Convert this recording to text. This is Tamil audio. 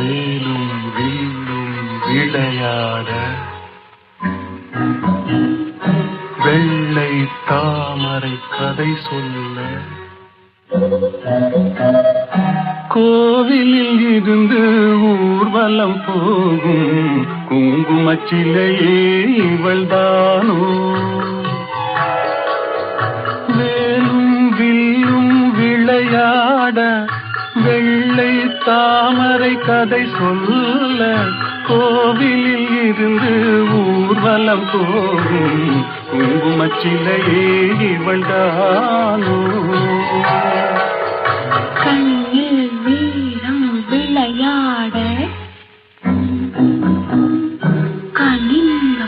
வேலும் வீணும் விளையாட வெள்ளை தாமரை கதை சொல்ல. கோவிலில் இருந்து ஊர்வலம் போகும் குங்குமச்சிலையே இவள் தானோ வேலும் வில்லும் விளையாட வெள்ளை தாமரை கதை சொல்ல கோவிலில் இருந்து ஊர்வலம் போகும் குங்குமச்சிலையே இவள் தானோ விளையாட கலிங்க